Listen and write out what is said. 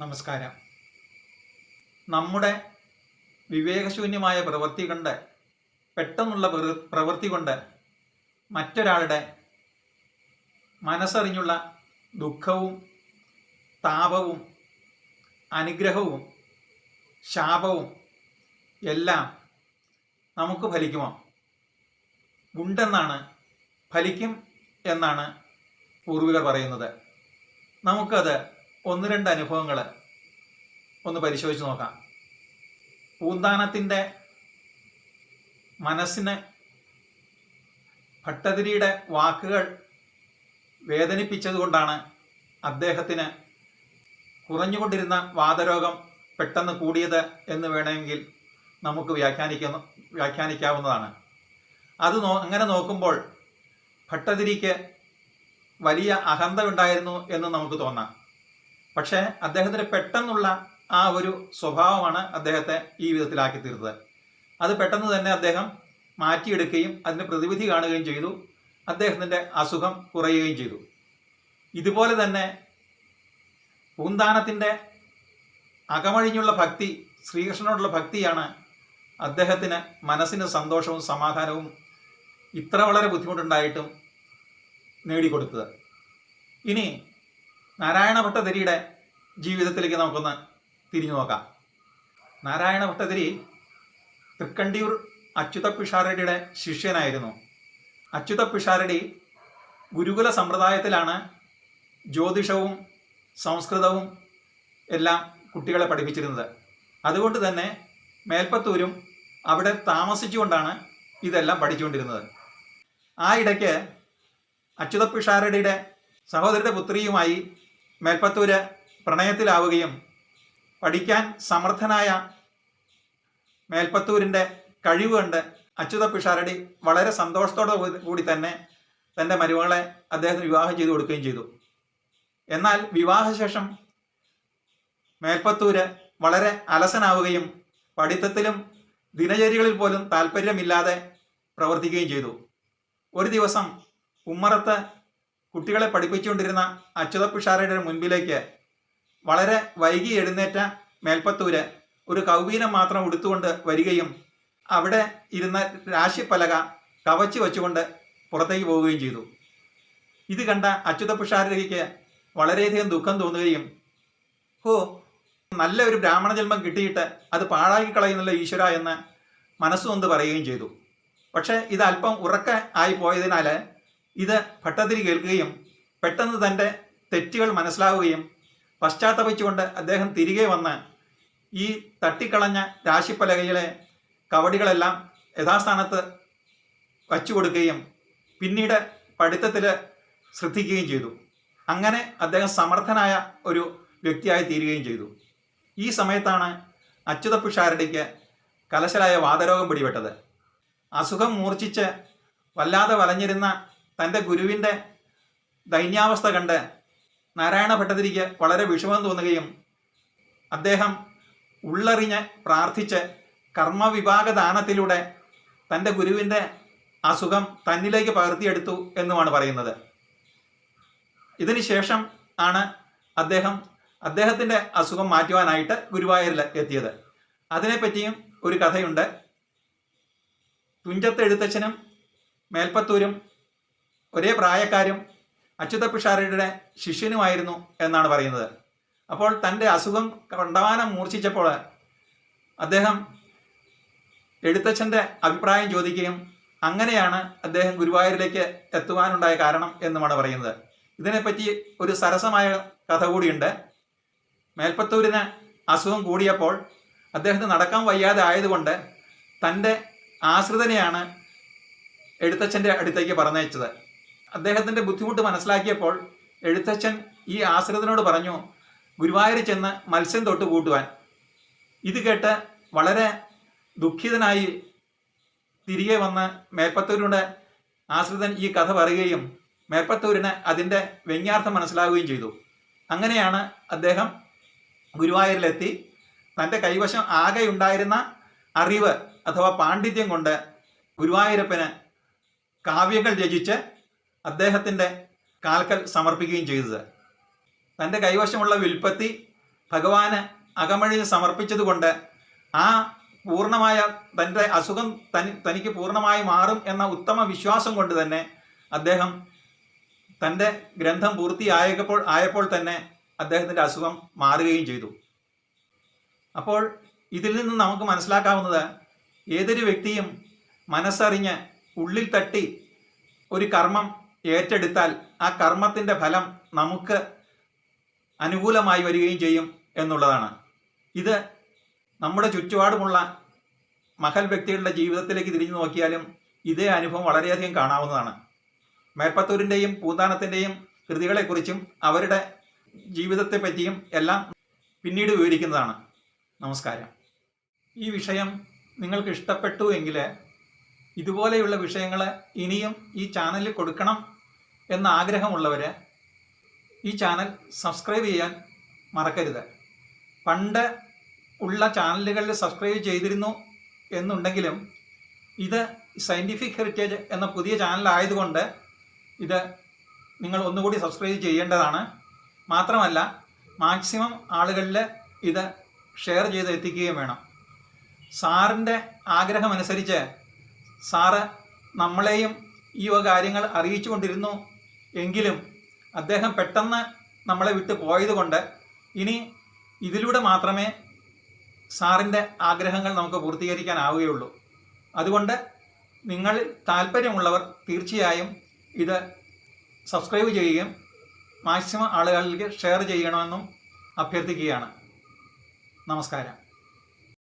നമസ്കാരം. നമ്മുടെ വിവേകശൂന്യമായ പ്രവൃത്തി കൊണ്ട് പെട്ടെന്നുള്ള പ്രവൃ- പ്രവൃത്തി കൊണ്ട് മറ്റൊരാളുടെ മനസ്സറിഞ്ഞുള്ള ദുഃഖവും താപവും അനുഗ്രഹവും ശാപവും എല്ലാം നമുക്ക് ഫലിക്കുമോ? ഉണ്ടെന്നാണ് ഫലിക്കും എന്നാണ് പൂർവികർ പറയുന്നത്. നമുക്കത് ഒന്ന് രണ്ട് അനുഭവങ്ങൾ ഒന്ന് പരിശോധിച്ച് നോക്കാം. പൂന്താനത്തിന്റെ മനസ്സിന് ഭട്ടതിരിയുടെ വാക്കുകൾ വേദനിപ്പിച്ചതുകൊണ്ടാണ് അദ്ദേഹത്തിന് കുറഞ്ഞുകൊണ്ടിരുന്ന വാതരോഗം പെട്ടെന്ന് കൂടിയത് എന്ന് വേണമെങ്കിൽ നമുക്ക് വ്യാഖ്യാനിക്കുന്ന വ്യാഖ്യാനിക്കാവുന്നതാണ്. അത് നോ അങ്ങനെ നോക്കുമ്പോൾ ഭട്ടതിരിക്ക് വലിയ അഹന്തയുണ്ടായിരുന്നു എന്ന് നമുക്ക് തോന്നാം. പക്ഷേ അദ്ദേഹത്തിന് പെട്ടെന്നുള്ള ആ ഒരു സ്വഭാവമാണ് അദ്ദേഹത്തെ ഈ വിധത്തിലാക്കി തീർത്തത്. അത് പെട്ടെന്ന് തന്നെ അദ്ദേഹം മാറ്റിയെടുക്കുകയും അതിന് പ്രതിവിധി കാണുകയും ചെയ്തു. അദ്ദേഹത്തിന്റെ അസുഖം കുറയുകയും ചെയ്തു. ഇതുപോലെ തന്നെ പൂന്താനത്തിന്റെ അകമഴിഞ്ഞുള്ള ഭക്തി ശ്രീകൃഷ്ണനോടുള്ള ഭക്തിയാണ് അദ്ദേഹത്തിന് മനസ്സിന് സന്തോഷവും സമാധാനവും ഇത്ര വളരെ ബുദ്ധിമുട്ടുണ്ടായിട്ടും നേടിക്കൊടുത്തത്. ഇനി നാരായണ ഭട്ടതിരിയുടെ ജീവിതത്തിലേക്ക് നമുക്കൊന്ന് തിരിഞ്ഞു നോക്കാം. നാരായണ ഭട്ടതിരി തൃക്കണ്ടിയൂർ അച്യുത പിഷാരടിയുടെ ശിഷ്യനായിരുന്നു. അച്യുത പിഷാരടി ഗുരുകുല സമ്പ്രദായത്തിലാണ് ജ്യോതിഷവും സംസ്കൃതവും എല്ലാം കുട്ടികളെ പഠിപ്പിച്ചിരുന്നത്. അതുകൊണ്ട് തന്നെ മേൽപ്പത്തൂരും അവിടെ താമസിച്ചുകൊണ്ടാണ് ഇതെല്ലാം പഠിച്ചുകൊണ്ടിരുന്നത്. ആ ഇടയ്ക്ക് അച്യുത പിഷാരടിയുടെ സഹോദരിയുടെ പുത്രിയുമായി മേൽപ്പത്തൂര് പ്രണയത്തിലാവുകയും പഠിക്കാൻ സമർത്ഥനായ മേൽപ്പത്തൂരിന്റെ കഴിവ് കണ്ട് അച്യുത പിഷാരടി വളരെ സന്തോഷത്തോടെ കൂടി തന്നെ തന്റെ മരുമകളെ അദ്ദേഹത്തിന് വിവാഹം ചെയ്തു കൊടുക്കുകയും ചെയ്തു. എന്നാൽ വിവാഹശേഷം മേൽപ്പത്തൂര് വളരെ അലസനാവുകയും പഠിത്തത്തിലും ദിനചര്യകളിൽ പോലും താല്പര്യമില്ലാതെ പ്രവർത്തിക്കുകയും ചെയ്തു. ഒരു ദിവസം ഉമ്മറത്ത് കുട്ടികളെ പഠിപ്പിച്ചുകൊണ്ടിരുന്ന അച്യുത പിഷാരയുടെ മുൻപിലേക്ക് വളരെ വൈകി എഴുന്നേറ്റ മേൽപ്പത്തൂര് ഒരു കൗബീനം മാത്രം ഉടുത്തുകൊണ്ട് വരികയും അവിടെ ഇരുന്ന രാശിപ്പലക കവച്ചു വെച്ചുകൊണ്ട് പുറത്തേക്ക് പോവുകയും ചെയ്തു. ഇത് കണ്ട അച്യുത പിഷാരടിക്ക് വളരെയധികം ദുഃഖം തോന്നുകയും ഹോ നല്ല ഒരു ബ്രാഹ്മണ ജന്മം കിട്ടിയിട്ട് അത് പാഴാക്കി കളയുന്നില്ല ഈശ്വര എന്ന് മനസ്സുകൊണ്ട് പറയുകയും ചെയ്തു. പക്ഷേ ഇത് അല്പം ഉറക്ക ആയി പോയതിനാൽ ഇത് ഭട്ടതിരി കേൾക്കുകയും പെട്ടെന്ന് തന്റെ തെറ്റുകൾ മനസ്സിലാവുകയും പശ്ചാത്തപിച്ചുകൊണ്ട് അദ്ദേഹം തിരികെ വന്ന് ഈ തട്ടിക്കളഞ്ഞ രാശിപ്പലകയിലെ കവടികളെല്ലാം യഥാസ്ഥാനത്ത് വച്ചു കൊടുക്കുകയും പിന്നീട് പഠിത്തത്തിൽ ശ്രദ്ധിക്കുകയും ചെയ്തു. അങ്ങനെ അദ്ദേഹം സമർത്ഥനായ ഒരു വ്യക്തിയായി തീരുകയും ചെയ്തു. ഈ സമയത്താണ് അച്യുത പിഷാരടിക്ക് കലശലായ വാതരോഗം പിടിപെട്ടത്. അസുഖം മൂർച്ഛിച്ച് വല്ലാതെ വലഞ്ഞിരുന്ന തന്റെ ഗുരുവിന്റെ ദൈന്യാവസ്ഥ കണ്ട് നാരായണ ഭട്ടതിരിക്ക് വളരെ വിഷമം തോന്നുകയും അദ്ദേഹം ഉള്ളറിഞ്ഞ് പ്രാർത്ഥിച്ച് കർമ്മവിഭാഗ ദാനത്തിലൂടെ തന്റെ ഗുരുവിന്റെ അസുഖം തന്നിലേക്ക് പകർത്തിയെടുത്തു എന്നുമാണ് പറയുന്നത്. ഇതിനുശേഷം ആണ് അദ്ദേഹം അദ്ദേഹത്തിന്റെ അസുഖം മാറ്റുവാനായിട്ട് ഗുരുവായൂരിൽ എത്തിയത്. അതിനെപ്പറ്റിയും ഒരു കഥയുണ്ട്. തുഞ്ചത്ത് എഴുത്തച്ഛനും മേൽപ്പത്തൂരും ഒരേ പ്രായക്കാരും അച്യുത പിഷാരയുടെ ശിഷ്യനുമായിരുന്നു എന്നാണ് പറയുന്നത്. അപ്പോൾ തന്റെ അസുഖം കണ്ടവാനം മൂർച്ഛിച്ചപ്പോൾ അദ്ദേഹം എഴുത്തച്ഛന്റെ അഭിപ്രായം ചോദിക്കുകയും അങ്ങനെയാണ് അദ്ദേഹം ഗുരുവായൂരിലേക്ക് എത്തുവാനുണ്ടായ കാരണം എന്നുമാണ് പറയുന്നത്. ഇതിനെപ്പറ്റി ഒരു സരസമായ കഥ കൂടിയുണ്ട്. മേൽപ്പത്തൂരിന് അസുഖം കൂടിയപ്പോൾ അദ്ദേഹത്തിന് നടക്കാൻ വയ്യാതെ ആയതുകൊണ്ട് തന്റെ ആശ്രിതനെയാണ് എഴുത്തച്ഛന്റെ അടുത്തേക്ക് പറഞ്ഞയച്ചത്. അദ്ദേഹത്തിന്റെ ബുദ്ധിമുട്ട് മനസ്സിലാക്കിയപ്പോൾ എഴുത്തച്ഛൻ ഈ ആശ്രിതനോട് പറഞ്ഞു ഗുരുവായൂർ ചെന്ന് മത്സ്യം തൊട്ട് കൂട്ടുവാൻ. ഇത് കേട്ട് വളരെ ദുഃഖിതനായി തിരികെ വന്ന് മേൽപ്പത്തൂരിനോട് ആശ്രിതൻ ഈ കഥ പറയുകയും മേൽപ്പത്തൂരിന് അതിന്റെ വ്യംഗ്യാർത്ഥം മനസ്സിലാവുകയും ചെയ്തു. അങ്ങനെയാണ് അദ്ദേഹം ഗുരുവായൂരിലെത്തി. തന്റെ കൈവശം ആകെ ഉണ്ടായിരുന്ന അറിവ് അഥവാ പാണ്ഡിത്യം കൊണ്ട് ഗുരുവായൂരപ്പന് കാവ്യങ്ങൾ രചിച്ച് അദ്ദേഹത്തിന്റെ കാൽക്കൽ സമർപ്പിക്കുകയും ചെയ്തത്. തന്റെ കൈവശമുള്ള വിൽപ്പത്തി ഭഗവാന് അകമഴിയിൽ സമർപ്പിച്ചതുകൊണ്ട് ആ പൂർണമായ തന്റെ അസുഖം തനി തനിക്ക് പൂർണമായി മാറും എന്ന ഉത്തമ വിശ്വാസം കൊണ്ട് തന്നെ അദ്ദേഹം തന്റെ ഗ്രന്ഥം പൂർത്തിയായപ്പോൾ ആയപ്പോൾ തന്നെ അദ്ദേഹത്തിന്റെ അസുഖം മാറുകയും ചെയ്തു. അപ്പോൾ ഇതിൽ നിന്ന് നമുക്ക് മനസ്സിലാക്കാവുന്നത് ഏതൊരു വ്യക്തിയും മനസ്സറിഞ്ഞ് ഉള്ളിൽ തട്ടി ഒരു കർമ്മം ഏറ്റെടുത്താൽ ആ കർമ്മത്തിന്റെ ഫലം നമുക്ക് അനുകൂലമായി വരികയും ചെയ്യും എന്നുള്ളതാണ്. ഇത് നമ്മുടെ ചുറ്റുപാടുമുള്ള മഹൽ വ്യക്തികളുടെ ജീവിതത്തിലേക്ക് തിരിഞ്ഞു നോക്കിയാലും ഇതേ അനുഭവം വളരെയധികം കാണാവുന്നതാണ്. മേൽപ്പത്തൂരിന്റെയും പൂന്താനത്തിന്റെയും കൃതികളെക്കുറിച്ചും അവരുടെ ജീവിതത്തെ പറ്റിയും എല്ലാം പിന്നീട് വിവരിക്കുന്നതാണ്. നമസ്കാരം. ഈ വിഷയം നിങ്ങൾക്ക് ഇഷ്ടപ്പെട്ടു എങ്കിൽ ഇതുപോലെയുള്ള വിഷയങ്ങൾ ഇനിയും ഈ ചാനലിൽ കൊടുക്കണം എന്ന ആഗ്രഹമുള്ളവർ ഈ ചാനൽ സബ്സ്ക്രൈബ് ചെയ്യാൻ മറക്കരുത്. പണ്ട് ഉള്ള ചാനലുകളിൽ സബ്സ്ക്രൈബ് ചെയ്തിരുന്നു എന്നുണ്ടെങ്കിലും ഇത് സയന്റിഫിക് ഹെറിറ്റേജ് എന്ന പുതിയ ചാനലായതുകൊണ്ട് ഇത് നിങ്ങൾ ഒന്നുകൂടി സബ്സ്ക്രൈബ് ചെയ്യേണ്ടതാണ്. മാത്രമല്ല മാക്സിമം ആളുകളിൽ ഇത് ഷെയർ ചെയ്ത് എത്തിക്കുകയും വേണം. സാറിന്റെ ആഗ്രഹമനുസരിച്ച് സാറ് നമ്മളെയും ഈ കാര്യങ്ങൾ അറിയിച്ചു കൊണ്ടിരുന്നു എങ്കിലും അദ്ദേഹം പെട്ടെന്ന് നമ്മളെ വിട്ട് പോയതുകൊണ്ട് ഇനി ഇതിലൂടെ മാത്രമേ സാറിന്റെ ആഗ്രഹങ്ങൾ നമുക്ക് പൂർത്തീകരിക്കാനാവുകയുള്ളൂ. അതുകൊണ്ട് നിങ്ങൾ താല്പര്യമുള്ളവർ തീർച്ചയായും ഇത് സബ്സ്ക്രൈബ് ചെയ്യുകയും മാക്സിമം ആളുകളിലേക്ക് ഷെയർ ചെയ്യണമെന്നും അഭ്യർത്ഥിക്കുകയാണ്. നമസ്കാരം.